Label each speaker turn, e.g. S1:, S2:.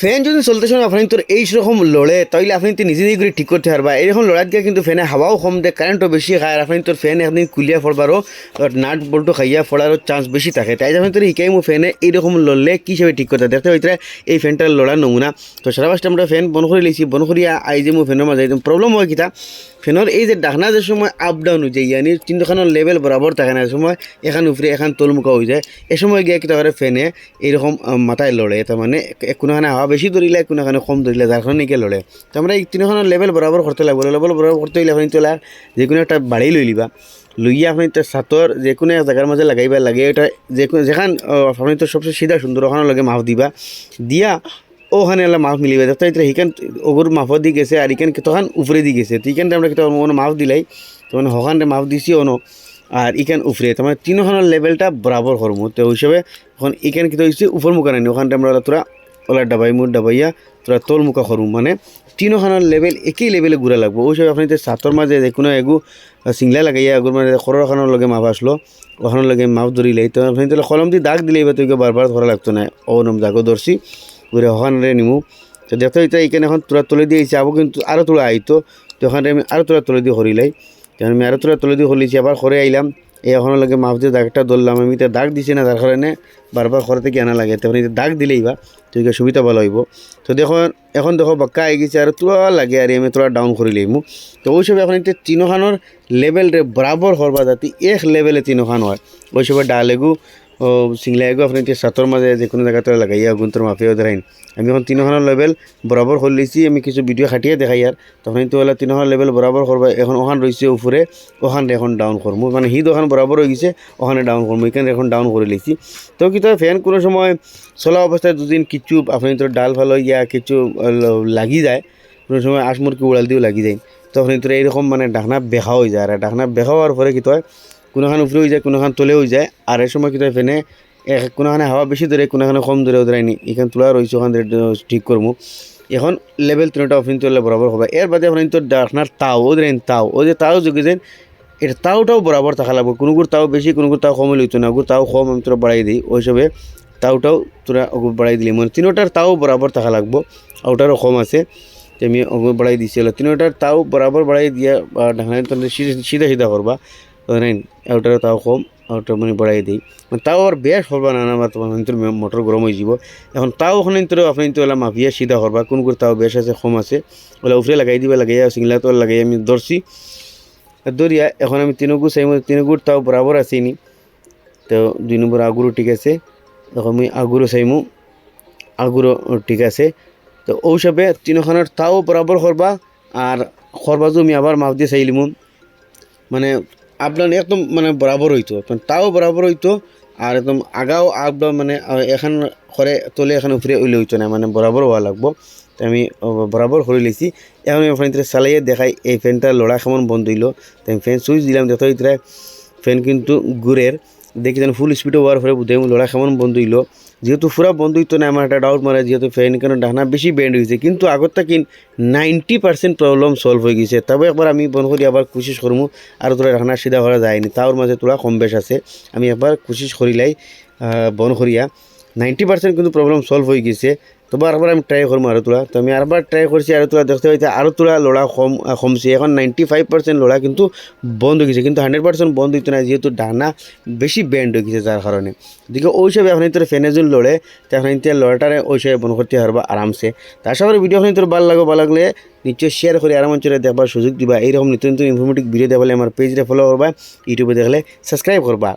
S1: Fan যদি চলতে সময় আপনি তোর এই সেরকম লড়ে, তাইলে আপনি তো নিজে নিজে করে ঠিক করতে পারবা এরকম লড়াত গিয়ে কিন্তু ফ্যানে হাওয়াও কম দেয় কারেন্টও বেশি খায় আর আপনি তোর ফ্যানে আপনি কুলিয়া ফোড়বারও নাট বল্টু খাইয়া ফোড়ারও চান্স বেশি থাকে। তাই আপনি তোর শিকাই মো ফ্যানে এইরকম লড়লে কী হিসাবে ঠিক করতে দেখতে হইতে এই ফ্যানটার লড়ার নমুনা। তো সারা পাঁচটা আমরা ফ্যান বন্ধ করে লিছি, বন্ধ করিয়া আই যে মো ফ্যানের মাঝে একদম প্রবলেম হয় কিতা। ফ্যানের এই যে ডাকনা যে সময় আপ ডাউন হয়ে যায়, ইয়ানি তিনখানোর লেভেল বরাবর থাকে না সময় এখান উপরে এখান তলমুখা হয়ে যায়। এ সময় গিয়ে কিতা করে ফ্যানে এইরকম মাথায় লড়ে তার মানে কোনোখানে হাওয়া বেশি ধরিলে কোনোখানে কম ধরিলে যার কারণে গিয়ে লড়ে। তো আমরা এই তিনখানোর লেভেল বরাবর করতে লাগবো লেভেল বরাবর করতে হইলে আপনি তোলা যে কোনো একটা বাড়ি লই লিবা লইয়া আপনি তো সাতর যে কোনো এক জায়গার মাঝে লাগাইবা, লাগে এটা যে কোনো যেখান আপনি তো সবচেয়ে সিধা সুন্দর ওখানে লগে মাফ দিবা। দিয়া ওখানে এলা মাফ মিলিবে ইতরা, হিকান ওগুর মাফ দি গেছে আর ইকান তখন উপরে দি গেছে। তো ইকানটা আমরা কিন্তু কোনো মাফ দিলাই তখন হকানটা মাফ দিছি অনো আর ইকান উপরে। তার মানে তিনখানের লেভেলটা বরাবর করব তো ওই হিসাবে এখন ইকান কিন্তু হয়েছে উপর মুখা নাই ওখানটা আমরা তোরা ওলা ডাবাই মুখ ডাবাইয়া তোরা তোল মুখা করুম মানে তিনখানের লেভেল, একই লেভেলে ঘুরা লাগবো। ওই হিসাবে আপনি সাতর মাঝে কোনো এগু সিংলা লাগাইয়া এগুর মানে খরখানোর লগে মাফ আসলো ওখানোর লগে মাফ ধরিলাই তো আপনি তাহলে কলম দিয়ে দাগ দিলেই বা তুই বারবার ধরা লাগতো না ও নম দাগও ধরছি ঘুরে ওখানে নিমু। তো দেখতে হইতে এইখানে এখন তোরা তুলে দিয়েছি আবো কিন্তু আরও তোলা আইতো। তো ওখানে আমি আরও তোরা তুলে দিয়ে হরিলাই। তখন আমি আরও তোরা তুলে দিয়ে হরিছি আবার করে আইলাম। এই এখনও লাগে মাফ দিয়ে দাগটা ধরলাম, আমি তো দাগ দিছি না তার কারণে বারবার ঘরে থেকে আনা লাগে। তখন দাগ দিলেই বা তুই সুবিধা ভালো হইব। তো দেখো, এখন দেখো বাক্কা আই গেছে, আর তোলা লাগে, আর আমি তোলা ডাউন করে লইমু। তো ওই সব এখন একটা তিনখানোর লেভেলরে বরাবর হরবা, যাতে এক লেভেলে তিনখান হয়। ওই সবে ডালেগু এগো, আপনি যে সাতর মাঝে যে কোনো জায়গাতে লাগাইয়া গুন্তর মাফিয়া ধরাইন আমি এখন তিনখানোর লেভেল বরাবর করে লইছি আমি কিছু ভিডিও খাটিয়ে দেখাই আর তখন তো হলে তিনখানোর লেভেল বরাবর করবা এখন ওখান রয়েছে উপরে ওখানে এখন ডাউন করব মানে হিদ ওখান বরাবর হয়ে গেছে, ওখানে ডাউন করব এখানে এখন ডাউন করে লিছি। তো কি তো ফ্যান কোনো সময় চলা অবস্থায় দুদিন কিছু, আপনি তো ডাল ভালো ইয়া কিছু লাগি যায়, কোনো সময় আসমুরকি উড়াল দিয়েও লাগি যায়। তখন তোর এইরকম মানে ডাকনা বেখা হয়ে যায় আর ডাকনা বেখা হওয়ার পরে কি হয় কোনোখান উপরে হয়ে যায়, কোনোখান তলে হয়ে যায়। আর এই সময় কিন্তু ফেনে কোনোখানে হাওয়া বেশি ধরে, কোনোখানে কম ধরে ধরায়নি এখান তোলা রয়েছে ওখান ঠিক করব এখন লেভেল তিনটা অফিন তুললে বরাবর হবে। এর বাদে এখন তো ডাকনার তাও ও ধরেন তাও। ও যে তাও যোগে যেন এটা তাওটাও বরাবর থাকা লাগবে। কোনো গুড় তাও বেশি, কোনো গুড় তাও কমে লইতো না। গুড় তাও কম আমি তোরা বাড়াই দিই। ওই হিসাবে তাওটাও তোরা বাড়াই দিলি। মানে তিনোটার তাও বরাবর থাকা লাগবো। ওটারও কম আছে। আমি ওগুলো বাড়াই দিছিল তিনোটার তাও বরাবর বাড়াই দিয়া সিধা সিধা করবা। ওটারও তাও কম ওটা মানে বাড়াই দিই। মানে তাও আর বেশ করবা না বা তোমার মোটর গরম হয়ে যাব এখন তাও ওখানে তো আপনি তো ওলা মাফিয়া সিধা করবা কোন কোন তাও বেশ আছে, কম আছে। ওলা উপরে লাগাই দিবা লাগাইয়া সিংলা তো লাগাই আমি ধরছি। দরিয়া, এখন আমি তিনগু চাই তিনগুর তাও বরাবর আসিনি তো দুই নম্বর আগুরও ঠিক আছে, এখন আমি আগুরও চাইমু, আগুরও ঠিক আছে। তো ঔসবে তিনখানের তাও বরাবর করবা আর যে আমি আবার মাফ দিয়ে চাইলিমু মানে আপনার একদম মানে বরাবর হইতো। তাও বরাবর হইতো, আর একদম আগাও আপডাউন মানে এখান করে তোলে এখানে উপরে উইলে হইতো না মানে বরাবর হওয়া লাগবো। তো আমি বরাবর করে লিছি এখন আমি ফ্যানটা চালাইয়ে দেখাই, এই ফ্যানটা লড়া কেমন বন্ধ হইল। তো আমি ফ্যান সুইচ দিলাম ইতরা ফ্যান কিন্তু গুড়ের দেখি যেন ফুল স্পিডে হওয়ার পরে বুঝে লড়া কেমন বন্ধ হইল। যেহেতু পুরা বন্ধুত্ব নাই, আমার একটা ডাউট মারে, যেহেতু ফ্যান কেন ডানা বেশি ব্যান্ড হয়েছে কিন্তু আগত থাকি নাইনটি পার্সেন্ট প্রবলেম সলভ হয়ে গেছে। তবে একবার আমি বন্ধ করি, আবার কোশিস করব আর তোরা ডাকনা সিধা করা যায়নি। তাওর মাঝে তোরা কম বেশ আছে। আমি একবার কোশিস করিলাই বন করিয়া। নাইনটি পার্সেন্ট কিন্তু প্রবলেম সলভ হয়ে গেছে। তবে আরবার আমি ট্রাই করব আরও তোলা। তো আমি আরবার ট্রাই করছি আরও তোলা, দেখতে পাইতে আরও তোলা লড়া কম কমছে। এখন নাইনটি ফাইভ পার্সেন্ট লড়া কিন্তু বন্ধ হয়ে কিন্তু হান্ড্রেড পার্সেন্ট বন্ধ হইতো না যেহেতু ডানা বেশি ব্যান্ড হয়ে গেছে যার কারণে দিকে ওই হিসাবে এখন তোর ফেনেজুল লড়ে তো এখন ইন্তিয়া লড়াটারে ওই হিসাবে বন্ধ করতে পারবা আরামসে তার সাথে ভিডিও এখন তোর ভালো লাগবে ভালো লাগলে নিশ্চয় শেয়ার করে আরাম অঞ্চলে দেখবার সুযোগ দিবা। এইরকম নিত্য নতুন ইনফরমেটিভ ভিডিও দেখালে আমার পেজরে ফলো করবা ইউটিউবে দেখলে সাবস্ক্রাইব করবা